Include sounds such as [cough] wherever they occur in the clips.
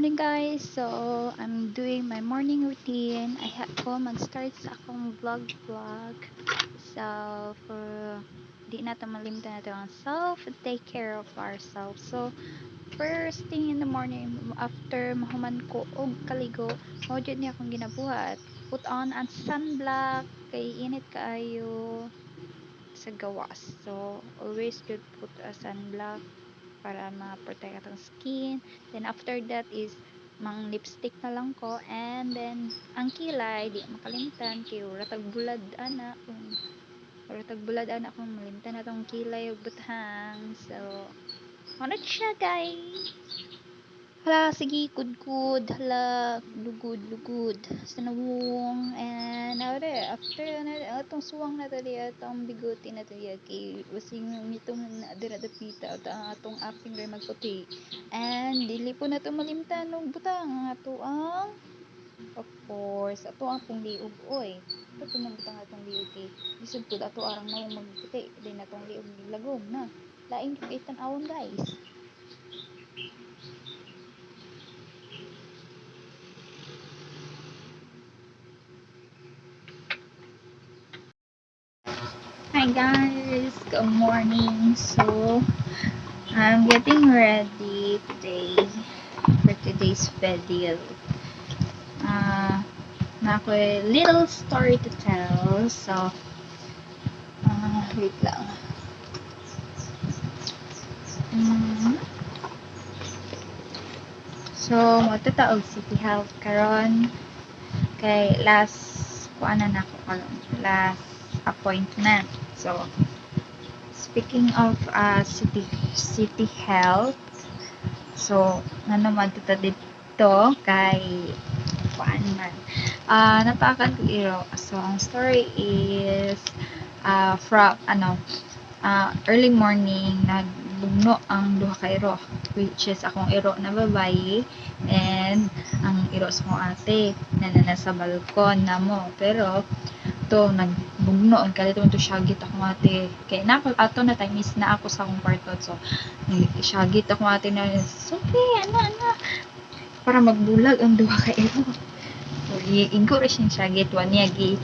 morning guys. So, I'm doing my morning routine. I had ko mag-start sa akong vlog vlog. So, for di na malimtan natin ang self, take care of ourselves. So, first thing in the morning, after mahuman ko og kaligo, mao jud niya akong ginabuhat. Put on ang sunblock kay init kaayo sa gawas. So, always good put a sunblock para ma-protect atong skin. Then after that is mang lipstick na lang ko and then ang kilay di makalimutan kay ratag bulad ana kung ratag bulad ana kung malimtan atong kilay ug butang. So ano siya guys? Hala, sige, good-good. Hala, lugod-lugod. Sa nawong. And, now after, na, atong suwang na tali, atong biguti na tali, kay, wasing mitong na dira dapita, at atong aping rin magputi. And, dili po na ito malimtan, og butang, ato ang, of course, ato ang pong liog, oy. Ito nang butang atong liog, kay, lisod po, ato arang na yung magputi, din atong liog, lagom na. Laing kitan awon guys. Guys, good morning. So, I'm getting ready today for today's video. Uh, na ako a little story to tell. So, uh, wait lang. Mm. So, matataog City Health karon kay last kuana na ako karon last appointment. So, speaking of uh, city city health, so ano man kita dito kay kuan man. Uh, napakan ko iro. So, ang story is uh, from ano uh, early morning nagbugno ang duha ka iro which is akong iro na babae and ang iro sa akong ate na nasa balkon na mo pero to nagbugno ang kalit to syagit ako ate kay na ato na time is na ako sa akong kwarto. So syagit ako ate na okay ano ano? Para magbulag ang duha ka ero. So iingko ra siyang syagit wa niya gi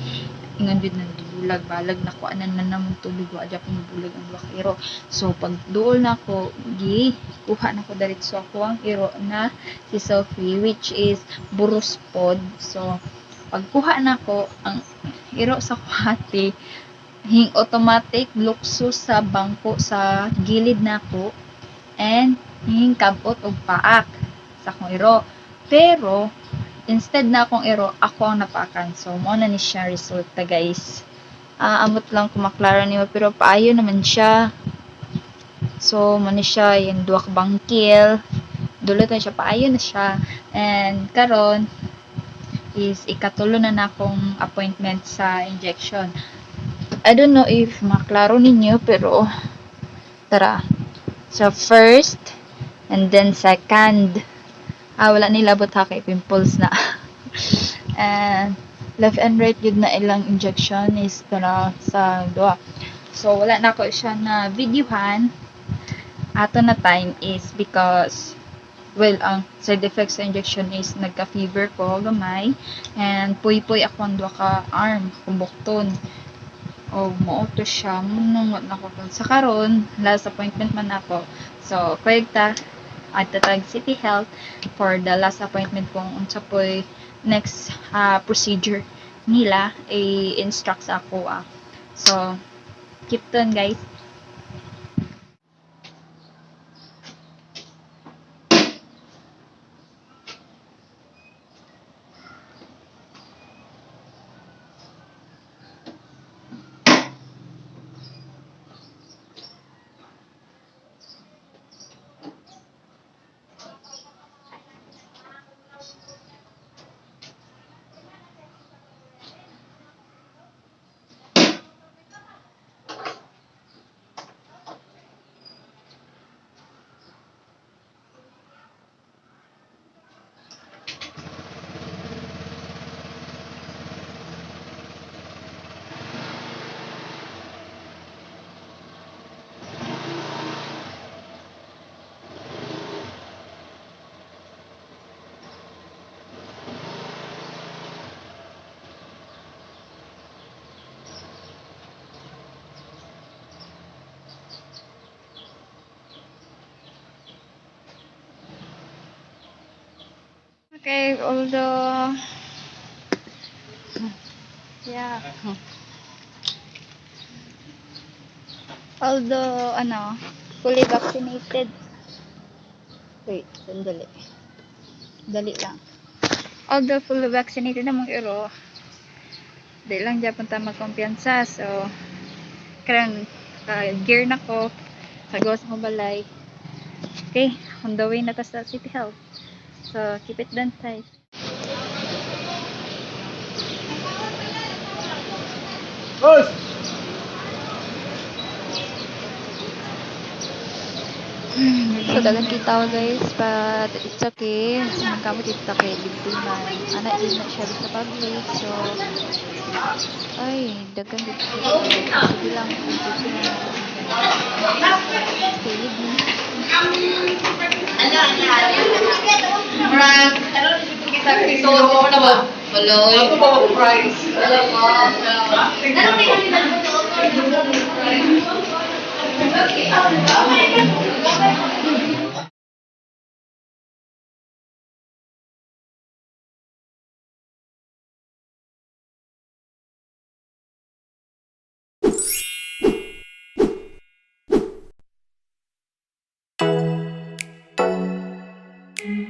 ingon jud nang bulag balag na ko anan na namong tulog wa ja pang bulag ang duha ka ero. So pag duol na ko gi kuha na ko diretso ako ang ero na si Sophie which is burus pod. So pagkuha na ko ang iro sa kuhati hing automatic lukso sa bangko sa gilid nako and hing kabot og paak sa akong iro. Pero instead na akong iro ako ang napakan. So mo na ni siya resulta guys. Uh, amot lang kumaklaro niyo pero paayo naman siya. So mo ni siya yung duwa ka bangkil. Dulot na siya paayo na siya. And karon is ikatulo na na akong appointment sa injection. I don't know if maklaro ninyo pero tara. So first and then second ah wala nila but ha kay pimples na. [laughs] and left and right yun na ilang injection is tara sa duha. So wala na ko siya na videohan ato na time is because well, ang side effects sa injection is nagka-fever ko, gamay, and puy-puy ako ang duha ka arm, kumbukton. O, mauto siya, munungot na ko. Sa karon last appointment man ako. So, kwekta, at tatag City Health for the last appointment kong unsa po'y next uh, procedure nila i-instruct sa ako. Ah. So, keep on guys. Okay, although... Yeah. Although, ano, fully vaccinated. Wait, sandali. Dali lang. Although fully vaccinated namang iro, di lang dyan punta magkumpiyansa. So, karang uh, gear na ko, kagawas ko balay. Okay, on the way na ta sa City Health. So, keep it done, guys. Boss! So, dagan kita guys, but it's okay. Magkamot dito kay Libdiman. Anak din na siya sa public, so ay, dagan dito. Sige lang, dito siya. Stay with me.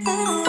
Oh.